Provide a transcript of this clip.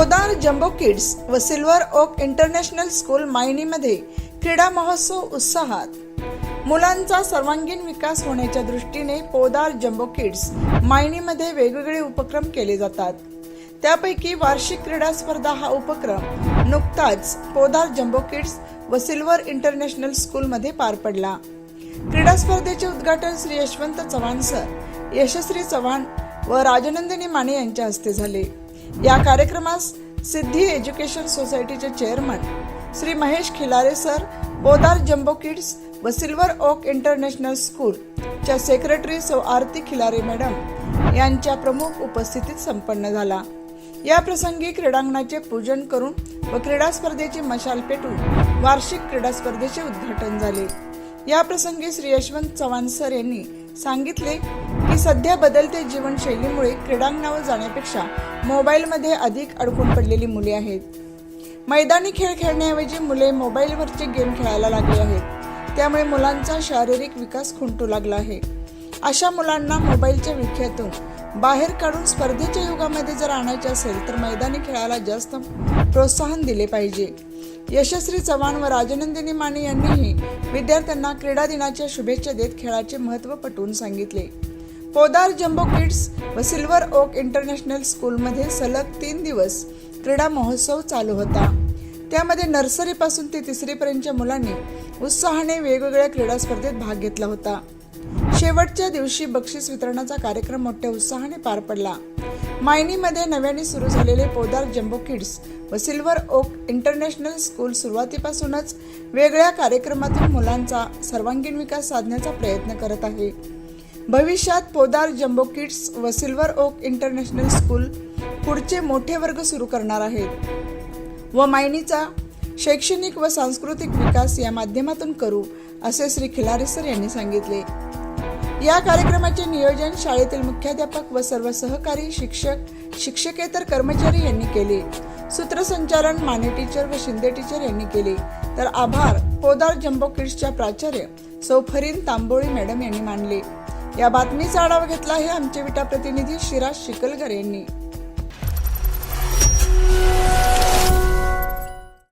Podar jumbo kids व silver oak international school मायनीमध्ये क्रीडा महोत्सव उत्साहात. मुलांचा सर्वांगीण विकास होण्याच्या दृष्टीने पोदार जम्बो किड्स मायनीमध्ये वेगवेगळे उपक्रम केले जातात. त्यापैकी वार्षिक क्रीडा स्पर्धा हा उपक्रम नुकताच पोदार जम्बो किड्स व सिल्वर इंटरनॅशनल स्कूलमध्ये पार पडला. क्रीडा स्पर्धेचे उद्घाटन श्री यशवंत चव्हाण सर यशस्वी चव्हाण व राजनंदिनी माने यांच्या हस्ते झाले. या कार्यक्रमास सिद्धी एज्युकेशन सोसायटीचे chairman Shri Mahesh Khilare sir Podar jumbo kids व सिल्वर ओक इंटरनॅशनल स्कूल च्या सेक्रेटरी सौ आरती खिलारे मॅडम यांच्या प्रमुख उपस्थितीत संपन्न झाला. या प्रसंगी क्रीडांगणाचे पूजन करून व क्रीडा स्पर्धेची मशाल पेटून वार्षिक क्रीडा स्पर्धेचे उद्घाटन झाले. या प्रसंगी श्री यशवंत चव्हाण सर यांनी सांगितले सध्या बदलते जीवनशैलीमुळे क्रीडांगणावर जाण्यापेक्षा मोबाईलमध्ये अधिक अडकून पडलेली मुले आहेत. मैदानी खेळ खेळण्याऐवजी मुले मोबाईलवरचे गेम खेळायला लागली आहेत. त्यामुळे मुलांचा शारीरिक विकास खुंटू लागला आहे. अशा मुलांना मोबाईलच्या विख्यातून बाहेर काढून स्पर्धेच्या युगामध्ये जर आणायचे असेल तर मैदानी खेळाला जास्त प्रोत्साहन दिले पाहिजे. यशस्वी चव्हाण व राजनंदिनी माने यांनीही विद्यार्थ्यांना क्रीडा दिनाच्या शुभेच्छा देत खेळाचे महत्त्व पटवून सांगितले. पोदार जम्बो किड्स व सिल्वर ओक इंटरनॅशनल स्कूलमध्ये सलग तीन दिवस क्रीडा महोत्सव चालू होता. त्यामध्ये नर्सरीपासून ते तिसरीपर्यंतच्या मुलांनी उत्साहाने वेगवेगळ्या क्रीडा स्पर्धेत भाग घेतला होता. शेवटच्या दिवशी बक्षीस वितरणाचा कार्यक्रम मोठ्या उत्साहाने पार पडला. मायनीमध्ये नव्याने सुरू झालेले पोदार जम्बो किड्स व सिल्वर ओक इंटरनॅशनल स्कूल सुरुवातीपासूनच वेगळ्या कार्यक्रमातून मुलांचा सर्वांगीण विकास साधण्याचा प्रयत्न करत आहे. भविष्यात पोदार जम्बो किड्स व सिल्वर ओक इंटरनॅशनल स्कूल पुढचे मोठे वर्ग सुरू करणार आहेत. व मायनीचा शैक्षणिक व सांस्कृतिक विकास या माध्यमातून करू असे श्री खिलारे सर यांनी सांगितले. या कार्यक्रमाचे नियोजन शाळेतील मुख्याध्यापक व सर्व सहकारी शिक्षक शिक्षकेतर कर्मचारी यांनी केले. सूत्रसंचालन माने टीचर व शिंदे टीचर यांनी केले. तर आभार. पोदार जम्बो किड्सच्या प्राचार्य सौ फरीन तांबोळी मॅडम यांनी मानले. या बातमीचा आढावा घेतला आहे आमचे विटा प्रतिनिधी शिराज शिकलगर यांनी.